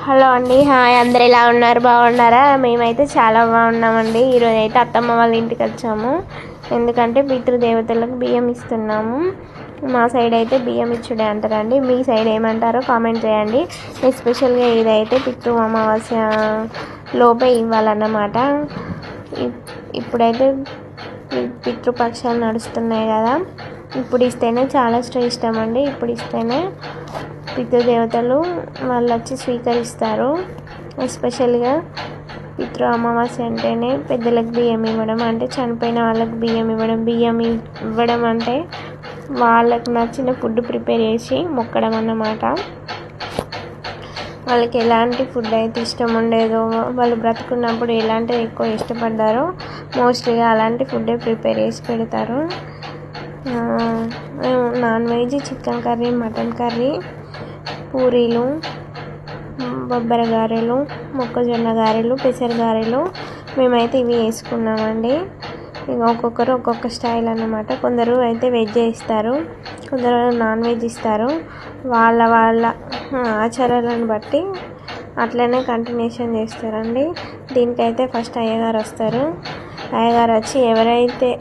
Hello అండి hi అందరు ఎలా ఉన్నారు? బాగున్నారా? మేమైతే చాలా బాగున్నామండి. ఈరోజు అయితే అత్తమ్మ వాళ్ళ ఇంటికి వచ్చాము. ఎందుకంటే పితృదేవతలకు బియ్యం ఇస్తున్నాము. మా సైడ్ అయితే బియ్యం ఇచ్చుడే అంటారండి. మీ సైడ్ ఏమంటారో కామెంట్ చేయండి. ఎస్పెషల్గా ఇదైతే పితృ అమావాస్య లోపే ఇవ్వాలన్నమాట. ఇప్- ఇప్పుడైతే పితృపక్షాలు నడుస్తున్నాయి కదా. ఇప్పుడు ఇస్తేనే చాలా ఇష్టం అండి. ఇప్పుడు ఇస్తేనే పితృదేవతలు వాళ్ళు వచ్చి స్వీకరిస్తారు. ఎస్పెషల్గా పితృ అమావాస్య అంటేనే పెద్దలకు బియ్యం ఇవ్వడం అంటే చనిపోయిన వాళ్ళకి బియ్యం ఇవ్వడం బియ్యం ఇవ్వడం అంటే వాళ్ళకి నచ్చిన ఫుడ్ ప్రిపేర్ చేసి మొక్కడం అన్నమాట. వాళ్ళకి ఎలాంటి ఫుడ్ అయితే ఇష్టం ఉండేదో వాళ్ళు బ్రతుకున్నప్పుడు ఎలాంటివి ఎక్కువ ఇష్టపడ్డారో మోస్ట్లీగా అలాంటి ఫుడ్డే ప్రిపేర్ చేసి పెడతారు. Non veg chicken curry mutton curry పూరీలు బొబ్బర గారెలు మొక్కజొన్న గారెలు పెసర గారెలు మేమైతే ఇవి వేసుకున్నామండి. ఇక ఒక్కొక్కరు ఒక్కొక్క స్టైల్ అన్నమాట. కొందరు అయితే వెజ్ ఇస్తారు కొందరు నాన్ వెజ్ ఇస్తారు. వాళ్ళ వాళ్ళ ఆచారాలను బట్టి అట్లనే కంటిన్యూషన్ చేస్తారండి. దీనికైతే ఫస్ట్ అయ్యగారు వస్తారు. అయ్యగారు వచ్చి ఎవరైతే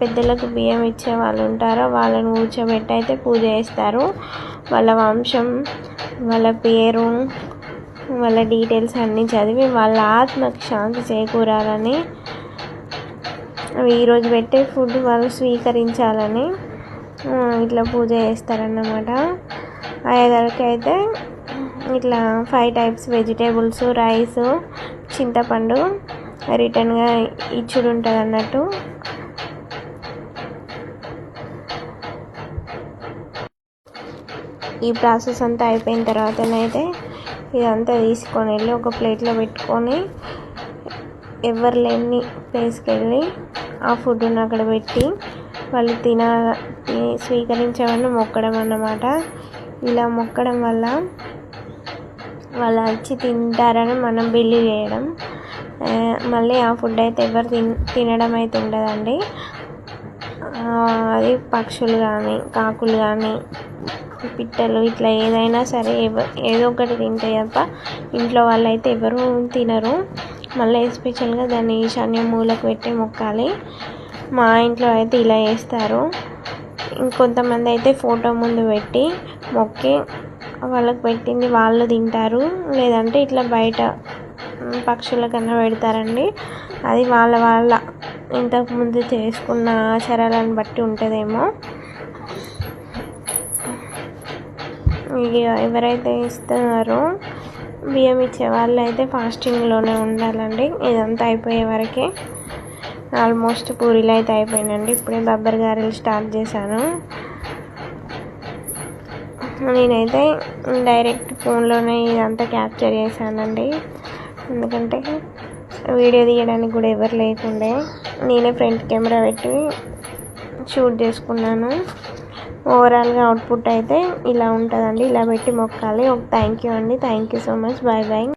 పెద్దలకు బియ్యం ఇచ్చే వాళ్ళు ఉంటారో. వాళ్ళని కూర్చోబెట్టి అయితే పూజ చేస్తారు. వాళ్ళ వంశం వాళ్ళ పేరు వాళ్ళ డీటెయిల్స్ అన్నీ చదివి వాళ్ళ ఆత్మకు శాంతి చేకూరాలని అవి ఈరోజు పెట్టే ఫుడ్ వాళ్ళు స్వీకరించాలని ఇట్లా పూజ చేస్తారన్నమాట. అయ్యగారికి అయితే ఇట్లా ఫైవ్ టైప్స్ వెజిటేబుల్స్ రైస్ చింతపండు రిటర్న్గా ఇచ్చుడు ఉంటుంది అన్నట్టు ఈ ప్రాసెస్ అంతా అయిపోయిన తర్వాతనైతే ఇదంతా తీసుకొని వెళ్ళి ఒక ప్లేట్లో పెట్టుకొని ఎవరు లేని ప్లేస్కి వెళ్ళి ఆ ఫుడ్ని అక్కడ పెట్టి వాళ్ళు తిన తి- స్వీకరించమని మొక్కడం అన్నమాట. ఇలా మొక్కడం వల్ల వాళ్ళు వచ్చి తింటారని మనం బిల్లు చేయడం. మళ్ళీ ఆ ఫుడ్ అయితే ఎవరు తిన్ తినడం అయితే ఉండదండి. అది పక్షులు కానీ కాకులు కానీ పిట్టలు ఇట్లా ఏదైనా సరే ఏదో ఒకటి తింటాయి తప్ప ఇంట్లో వాళ్ళు అయితే ఎవరు తినరు. మళ్ళీ ఎస్పెషల్గా దాన్ని ఈశాన్య మూలకు పెట్టి మొక్కాలి. మా ఇంట్లో అయితే ఇలా చేస్తారు. ఇంకొంతమంది అయితే ఫోటో ముందు పెట్టి మొక్కి వాళ్ళకి పెట్టింది వాళ్ళు తింటారు. లేదంటే ఇట్లా బయట పక్షులకన్నా పక్షుల కన్నా పెడతారండి. అది వాళ్ళ వాళ్ళ ఇంతకుముందు చేసుకున్న ఆచారాలను బట్టి ఉంటుందేమో. ఎవరైతే ఇస్తున్నారో బియ్యం ఇచ్చే వాళ్ళు అయితే ఫాస్టింగ్లోనే ఉండాలండి. ఇదంతా అయిపోయే వరకే. ఆల్మోస్ట్ పూరీలు అయితే అయిపోయినండి ఇప్పుడే బబ్బర్ గారెలు స్టార్ట్ చేశాను. నేనైతే డైరెక్ట్ ఫోన్లోనే ఇదంతా క్యాప్చర్ చేశానండి. ఎందుకంటే వీడియో తీయడానికి కూడా ఎవరు లేకుండే. నేనే ఫ్రంట్ కెమెరా పెట్టి షూట్ చేసుకున్నాను. ఓవరాల్గా అవుట్పుట్ అయితే ఇలా ఉంటుందండి. ఇలా పెట్టి మొక్కాలి. థ్యాంక్ యూ అండి. Thank you so much. Bye bye